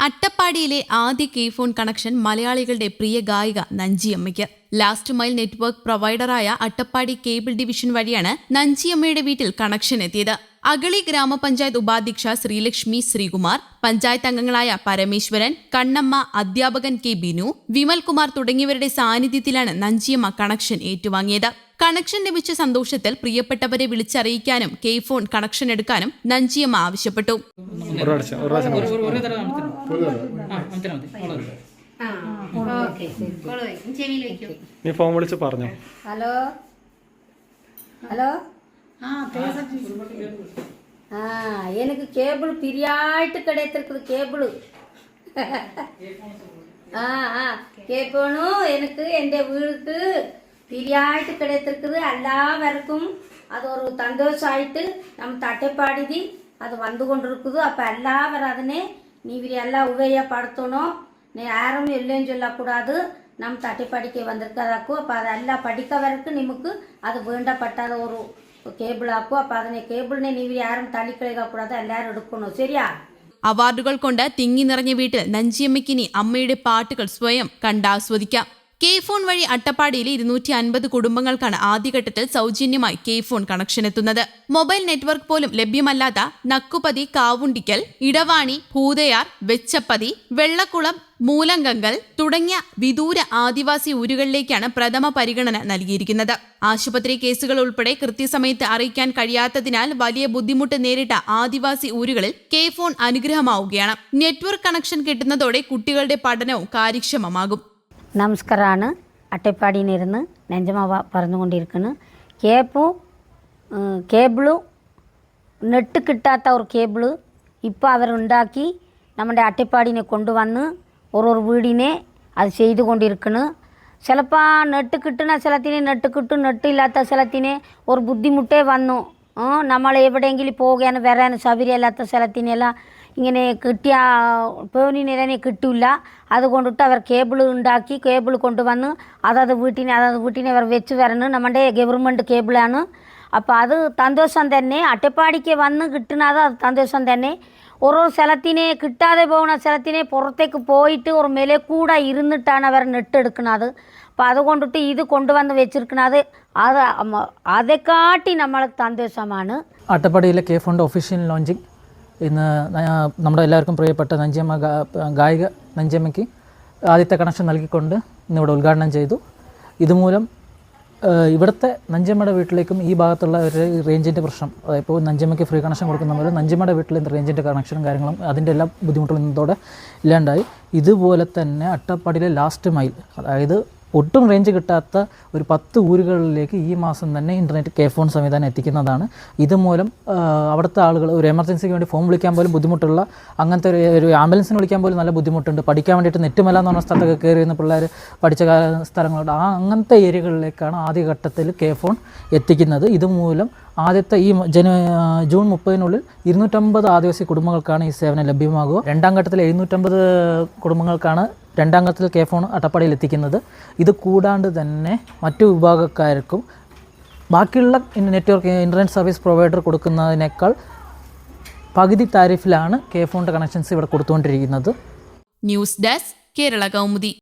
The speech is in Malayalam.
അട്ടപ്പാടിയിലെ ആദ്യ കെ ഫോൺ കണക്ഷൻ മലയാളികളുടെ പ്രിയ ഗായിക നഞ്ചിയമ്മയ്ക്ക്. ലാസ്റ്റ് മൈൽ നെറ്റ്വർക്ക് പ്രൊവൈഡറായ അട്ടപ്പാടി കേബിൾ ഡിവിഷൻ വഴിയാണ് നഞ്ചിയമ്മയുടെ വീട്ടിൽ കണക്ഷൻ എത്തിയത്. അഗളി ഗ്രാമപഞ്ചായത്ത് ഉപാധ്യക്ഷ ശ്രീലക്ഷ്മി ശ്രീകുമാർ പഞ്ചായത്ത് അംഗങ്ങളായ പരമേശ്വരൻ കണ്ണമ്മ അധ്യാപകൻ കെ ബിനു വിമൽകുമാർ തുടങ്ങിയവരുടെ സാന്നിധ്യത്തിലാണ് നഞ്ചിയമ്മ കണക്ഷൻ ഏറ്റുവാങ്ങിയത്. കണക്ഷൻ ലഭിച്ച സന്തോഷത്തിൽ പ്രിയപ്പെട്ടവരെ വിളിച്ചറിയിക്കാനും കെ ഫോൺ കണക്ഷൻ എടുക്കാനും നഞ്ചിയമ്മ ആവശ്യപ്പെട്ടു. നീ ഫോൺ വിളിച്ച് പറഞ്ഞോ. ഹലോ? ഹലോ? எனக்கு கேபிள் பிரியாயிட்டு கிடைத்திருக்குது கேபிள். ஆ ஆ கேட்பணும் எனக்கு என் வீட்டுக்கு பிரியாயிட்டு கிடைத்திருக்குது எல்லா வரைக்கும். அது ஒரு சந்தோஷம் ஆயிட்டு நம்ம தட்டைப்பாடிதி அது வந்து கொண்டிருக்குது. அப்போ எல்லா வராதுனே நீ இவர் எல்லாம் உவையாக படுத்தணும் நீ யாரும் இல்லைன்னு சொல்லக்கூடாது. நம்ம தட்டி படிக்க வந்திருக்கிறதாக்கும் அப்போ அதெல்லாம் படிக்க வரைக்கும் நமக்கு அது வேண்டப்பட்டாத ஒரு അവാർഡുകൾ കൊണ്ട് തിങ്ങി നിറഞ്ഞ വീട്ടിൽ നഞ്ചിയമ്മയ്ക്കിനി അമ്മയുടെ പാട്ടുകൾ സ്വയം കണ്ടാസ്വദിക്കാം കെ ഫോൺ വഴി അട്ടപ്പാടിയിലെ ഇരുന്നൂറ്റി അൻപത് കുടുംബങ്ങൾക്കാണ് ആദ്യഘട്ടത്തിൽ സൗജന്യമായി കെ ഫോൺ കണക്ഷൻ എത്തുന്നത് മൊബൈൽ നെറ്റ്വർക്ക് പോലും ലഭ്യമല്ലാത്ത നക്കുപതി കാവുണ്ടിക്കൽ ഇടവാണി ഭൂതയാർ വെച്ചപ്പതി വെള്ളക്കുളം മൂലങ്കങ്കൽ തുടങ്ങിയ വിദൂര ആദിവാസി ഊരുകളിലേക്കാണ് പ്രഥമ പരിഗണന നൽകിയിരിക്കുന്നത്. ആശുപത്രി കേസുകൾ ഉൾപ്പെടെ കൃത്യസമയത്ത് അറിയിക്കാൻ കഴിയാത്തതിനാൽ വലിയ ബുദ്ധിമുട്ട് നേരിട്ട ആദിവാസി ഊരുകളിൽ കെ ഫോൺ അനുഗ്രഹമാവുകയാണ്. നെറ്റ്വർക്ക് കണക്ഷൻ കിട്ടുന്നതോടെ കുട്ടികളുടെ പഠനവും കാര്യക്ഷമമാകും. നമസ്കാരമാണ് അട്ടപ്പാടിയിലിരുന്ന് നെഞ്ചമാവ പറഞ്ഞുകൊണ്ടിരിക്കുന്നു. കേപ്പും കേബിളും നെട്ട് കിട്ടാത്ത ഒരു കേബിൾ ഇപ്പോൾ അവരുണ്ടാക്കി നമ്മുടെ അട്ടപ്പാടിനെ കൊണ്ടുവന്ന് ഒരു ഒരു വീടിനെ അത് ചെയ്തുകൊണ്ടിരിക്കുന്നു. ചിലപ്പോൾ നെട്ട് കിട്ടുന്ന സ്ഥലത്തിന് നെട്ട് കിട്ടും നെട്ടില്ലാത്ത സ്ഥലത്തിന് ഒരു ബുദ്ധിമുട്ടേ വന്നു. ആ, നമ്മൾ എവിടെയെങ്കിലും പോകാനും വരാനും സൗകര്യമില്ലാത്ത സ്ഥലത്തിനെല്ലാം ഇങ്ങനെ കിട്ടിയ പേനിനെ കിട്ടില്ല അതുകൊണ്ടിട്ട് അവർ കേബിൾ ഉണ്ടാക്കി കേബിൾ കൊണ്ടുവന്ന് അതത് വീട്ടിനെ അതത് വീട്ടിനെ അവർ വെച്ച് വരണം നമ്മുടെ ഗവൺമെന്റ് കേബിളാണ്. അപ്പോൾ അത് തന്തോഷം തന്നെ. അട്ടപ്പാടിക്ക് വന്ന് കിട്ടുന്നത് അത് തന്തോഷം തന്നെ. ഓരോ സ്ഥലത്തിനെ കിട്ടാതെ പോകുന്ന സ്ഥലത്തിനെ പുറത്തേക്ക് പോയിട്ട് ഒരു മേലെ കൂടെ ഇരുന്നിട്ടാണ് അവർ നെട്ടെടുക്കുന്നത് അപ്പം അതുകൊണ്ടിട്ട് ഇത് കൊണ്ടുവന്ന് വെച്ചിരിക്കുന്നത് അത് അതേക്കാട്ടി നമ്മൾ സന്തോഷമാണ് അട്ടപ്പാടിയിലെ കെ ഫണ്ട് ഒഫീഷ്യൽ ലോഞ്ചിങ് ഇന്ന് നമ്മുടെ എല്ലാവർക്കും പ്രിയപ്പെട്ട നഞ്ചിയമ്മ ഗായിക നഞ്ചിയമ്മയ്ക്ക് ആദ്യത്തെ കണക്ഷൻ നൽകിക്കൊണ്ട് ഇന്നിവിടെ ഉദ്ഘാടനം ചെയ്തു. ഇതുമൂലം ഇവിടുത്തെ നഞ്ചമ്മയുടെ വീട്ടിലേക്കും ഈ ഭാഗത്തുള്ള ഒരു റേഞ്ചിന്റെ പ്രശ്നം അതായത് ഇപ്പോൾ നഞ്ചമ്മയ്ക്ക് ഫ്രീ കണക്ഷൻ കൊടുക്കുന്ന പോലെ നഞ്ചമ്മയുടെ വീട്ടിൽ റേഞ്ചിന്റെ കണക്ഷനും കാര്യങ്ങളും അതിന്റെ എല്ലാ ബുദ്ധിമുട്ടുകളും ഇന്നത്തോടെ ഇല്ലാണ്ടായി. ഇതുപോലെ തന്നെ അട്ടപ്പാടിയിലെ ലാസ്റ്റ് മൈൽ അതായത് ഒട്ടും റേഞ്ച് കിട്ടാത്ത ഒരു പത്ത് ഊരുകളിലേക്ക് ഈ മാസം തന്നെ ഇന്റർനെറ്റ് കെ ഫോൺ സംവിധാനം എത്തിക്കുന്നതാണ്. ഇതുമൂലം അവിടുത്തെ ആളുകൾ ഒരു എമർജൻസിക്ക് വേണ്ടി ഫോൺ വിളിക്കാൻ പോലും ബുദ്ധിമുട്ടുള്ള അങ്ങനത്തെ ഒരു ഒരു ആംബുലൻസിന് വിളിക്കാൻ പോലും നല്ല ബുദ്ധിമുട്ടുണ്ട്. പഠിക്കാൻ വേണ്ടിയിട്ട് നെറ്റുമല എന്ന് പറഞ്ഞ സ്ഥലത്തൊക്കെ കയറി വരുന്ന പിള്ളേർ പഠിച്ച സ്ഥലങ്ങളുണ്ട് ആ അങ്ങനത്തെ ഏരിയകളിലേക്കാണ് ആദ്യഘട്ടത്തിൽ കെ ഫോൺ എത്തിക്കുന്നത്. ഇതുമൂലം ആദ്യത്തെ ഈ ജനു ജൂൺ മുപ്പതിനുള്ളിൽ ഇരുന്നൂറ്റമ്പത് ആദിവാസി കുടുംബങ്ങൾക്കാണ് ഈ സേവനം ലഭ്യമാകുക. രണ്ടാം ഘട്ടത്തിൽ എഴുന്നൂറ്റമ്പത് കുടുംബങ്ങൾക്കാണ് രണ്ടാം ഘട്ടത്തിൽ കെ ഫോൺ അട്ടപ്പാടിയിൽ എത്തിക്കുന്നത്. ഇത് കൂടാണ്ട് തന്നെ മറ്റു വിഭാഗക്കാർക്കും ബാക്കിയുള്ള നെറ്റ്വർക്ക് ഇന്റർനെറ്റ് സർവീസ് പ്രൊവൈഡർ കൊടുക്കുന്നതിനേക്കാൾ പകുതി താരിഫിലാണ് കെ ഫോണിന്റെ കണക്ഷൻസ് ഇവിടെ കൊടുത്തുകൊണ്ടിരിക്കുന്നത്. News desk Kerala Kaumudi.